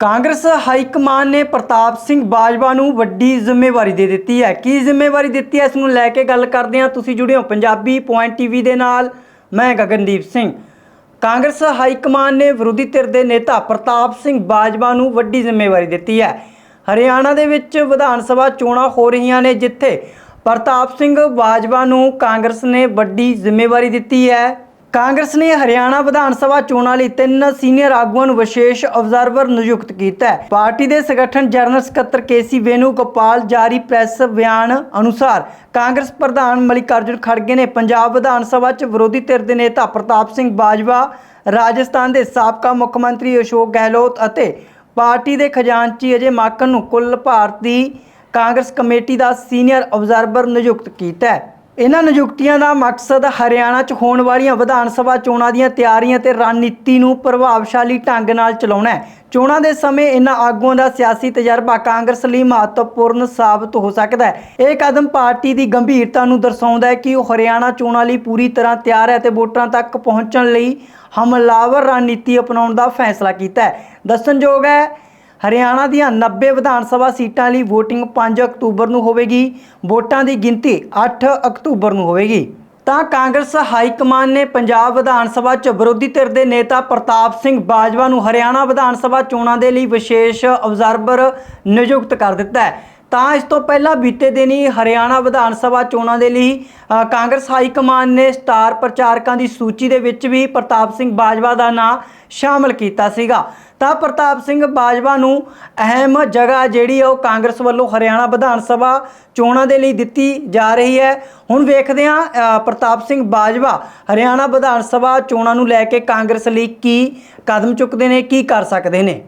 Congress high command ਨੇ ਪ੍ਰਤਾਪ ਸਿੰਘ ਬਾਜਵਾ ਨੂੰ ਵੱਡੀ ਜ਼ਿੰਮੇਵਾਰੀ ਦੇ ਦਿੱਤੀ ਹੈ। ਕੀ ਜ਼ਿੰਮੇਵਾਰੀ ਦਿੱਤੀ ਹੈ? ਇਸ ਨੂੰ ਲੈ ਕੇ ਗੱਲ ਕਰਦੇ ਹਾਂ। ਤੁਸੀਂ ਜੁੜੇ ਹੋ ਪੰਜਾਬੀ ਪੁਆਇੰਟ ਟੀਵੀ ਦੇ ਨਾਲ। ਮੈਂ ਗਗਨਦੀਪ ਸਿੰਘ। ਕਾਂਗਰਸ ਹਾਈ ਕਮਾਨ ਨੇ ਵਿਰੋਧੀ ਧਿਰ ਦੇ ਨੇਤਾ ਪ੍ਰਤਾਪ ਸਿੰਘ ਬਾਜਵਾ ਨੂੰ ਵੱਡੀ ਜ਼ਿੰਮੇਵਾਰੀ ਦਿੱਤੀ ਹੈ। ਹਰਿਆਣਾ ਦੇ ਵਿੱਚ ਵਿਧਾਨ ਸਭਾ ਚੋਣਾਂ ਹੋ ਰਹੀਆਂ ਨੇ ਜਿੱਥੇ ਪ੍ਰਤਾਪ ਸਿੰਘ ਬਾਜਵਾ ਨੂੰ ਕਾਂਗਰਸ ਨੇ ਵੱਡੀ ਜ਼ਿੰਮੇਵਾਰੀ ਦਿੱਤੀ ਹੈ। ਕਾਂਗਰਸ ਨੇ ਹਰਿਆਣਾ ਵਿਧਾਨ ਸਭਾ ਚੋਣਾਂ ਲਈ ਤਿੰਨ ਸੀਨੀਅਰ ਆਗੂਆਂ ਨੂੰ ਵਿਸ਼ੇਸ਼ ਅਬਜ਼ਰਵਰ ਨਿਯੁਕਤ ਕੀਤਾ ਹੈ। ਪਾਰਟੀ ਦੇ ਸੰਗਠਨ ਜਨਰਲ ਸਕੱਤਰ ਕੇਸੀ ਵੇਨੂ ਗੋਪਾਲ ਜਾਰੀ ਪ੍ਰੈਸ ਬਿਆਨ ਅਨੁਸਾਰ ਕਾਂਗਰਸ ਪ੍ਰਧਾਨ ਮਲਿਕਾਰਜੁਨ ਖੜਗੇ ਨੇ ਪੰਜਾਬ ਵਿਧਾਨ ਸਭਾ 'ਚ ਵਿਰੋਧੀ ਧਿਰ ਦੇ ਨੇਤਾ ਪ੍ਰਤਾਪ ਸਿੰਘ ਬਾਜਵਾ, ਰਾਜਸਥਾਨ ਦੇ ਸਾਬਕਾ ਮੁੱਖ ਮੰਤਰੀ ਅਸ਼ੋਕ ਗਹਿਲੋਤ ਅਤੇ ਪਾਰਟੀ ਦੇ ਖਜ਼ਾਨਚੀ ਅਜੇ ਮਾਕਨ ਨੂੰ ਕੁੱਲ ਭਾਰਤੀ ਕਾਂਗਰਸ ਕਮੇਟੀ ਦਾ ਸੀਨੀਅਰ ਅਬਜ਼ਰਵਰ ਨਿਯੁਕਤ ਕੀਤਾ ਹੈ। ਇਹਨਾਂ ਨਿਯੁਕਤੀਆਂ ਦਾ ਮਕਸਦ ਹਰਿਆਣਾ 'ਚ ਹੋਣ ਵਾਲੀਆਂ ਵਿਧਾਨ ਸਭਾ ਚੋਣਾਂ ਦੀਆਂ ਤਿਆਰੀਆਂ ਤੇ ਰਣਨੀਤੀ ਨੂੰ ਪ੍ਰਭਾਵਸ਼ਾਲੀ ਢੰਗ ਨਾਲ ਚਲਾਉਣਾ ਹੈ। ਚੋਣਾਂ ਦੇ ਸਮੇਂ ਇਹਨਾਂ ਆਗੂਆਂ ਦਾ ਸਿਆਸੀ ਤਜਰਬਾ ਕਾਂਗਰਸ ਲਈ ਮਹੱਤਵਪੂਰਨ ਸਾਬਤ ਹੋ ਸਕਦਾ ਹੈ। ਇਹ ਕਦਮ ਪਾਰਟੀ ਦੀ ਗੰਭੀਰਤਾ ਨੂੰ ਦਰਸਾਉਂਦਾ ਹੈ ਕਿ ਉਹ ਹਰਿਆਣਾ ਚੋਣਾਂ ਲਈ ਪੂਰੀ ਤਰ੍ਹਾਂ ਤਿਆਰ ਹੈ ਤੇ ਵੋਟਰਾਂ ਤੱਕ ਪਹੁੰਚਣ ਲਈ ਹਮਲਾਵਰ ਰਣਨੀਤੀ ਅਪਣਾਉਣ ਦਾ ਫੈਸਲਾ ਕੀਤਾ ਹੈ। ਦੱਸਣਯੋਗ ਹੈ ਹਰਿਆਣਾ ਦੀਆਂ 90 ਵਿਧਾਨ ਸਭਾ ਸੀਟਾਂ ਲਈ VOTING 5 ਅਕਤੂਬਰ ਨੂੰ ਹੋਵੇਗੀ। ਵੋਟਾਂ ਦੀ ਗਿਣਤੀ 8 ਅਕਤੂਬਰ ਨੂੰ ਹੋਵੇਗੀ। ਤਾਂ ਕਾਂਗਰਸ ਹਾਈ ਕਮਾਨ ਨੇ ਪੰਜਾਬ ਵਿਧਾਨ ਸਭਾ 'ਚ ਵਿਰੋਧੀ ਧਿਰ ਦੇ ਨੇਤਾ ਪ੍ਰਤਾਪ ਸਿੰਘ ਬਾਜਵਾ ਨੂੰ ਹਰਿਆਣਾ ਵਿਧਾਨ ਸਭਾ ਚੋਣਾਂ ਦੇ ਲਈ ਵਿਸ਼ੇਸ਼ ਅਬਜ਼ਰਵਰ ਨਿਯੁਕਤ ਕਰ ਦਿੱਤਾ ਹੈ। ਤਾਂ ਇਸ ਤੋਂ ਪਹਿਲਾਂ ਬੀਤੇ ਦਿਨੀ ਹਰਿਆਣਾ ਵਿਧਾਨ ਸਭਾ ਚੋਣਾਂ ਦੇ ਲਈ ਕਾਂਗਰਸ ਹਾਈ ਕਮਾਨ ਨੇ ਸਟਾਰ ਪ੍ਰਚਾਰਕਾਂ ਦੀ ਸੂਚੀ ਦੇ ਵਿੱਚ ਵੀ ਪ੍ਰਤਾਪ ਸਿੰਘ ਬਾਜਵਾ ਦਾ ਨਾਂ ਸ਼ਾਮਲ ਕੀਤਾ ਸੀਗਾ। ਤਾਂ ਪ੍ਰਤਾਪ ਸਿੰਘ ਬਾਜਵਾ ਨੂੰ ਅਹਿਮ ਜਗ੍ਹਾ ਜਿਹੜੀ ਉਹ ਕਾਂਗਰਸ ਵੱਲੋਂ ਹਰਿਆਣਾ ਵਿਧਾਨ ਸਭਾ ਚੋਣਾਂ ਦੇ ਲਈ ਦਿੱਤੀ ਜਾ ਰਹੀ ਹੈ। ਹੁਣ ਵੇਖਦੇ ਹਾਂ ਪ੍ਰਤਾਪ ਸਿੰਘ ਬਾਜਵਾ ਹਰਿਆਣਾ ਵਿਧਾਨ ਸਭਾ ਚੋਣਾਂ ਨੂੰ ਲੈ ਕੇ ਕਾਂਗਰਸ ਲਈ ਕੀ ਕਦਮ ਚੁੱਕਦੇ ਨੇ, ਕੀ ਕਰ ਸਕਦੇ ਨੇ?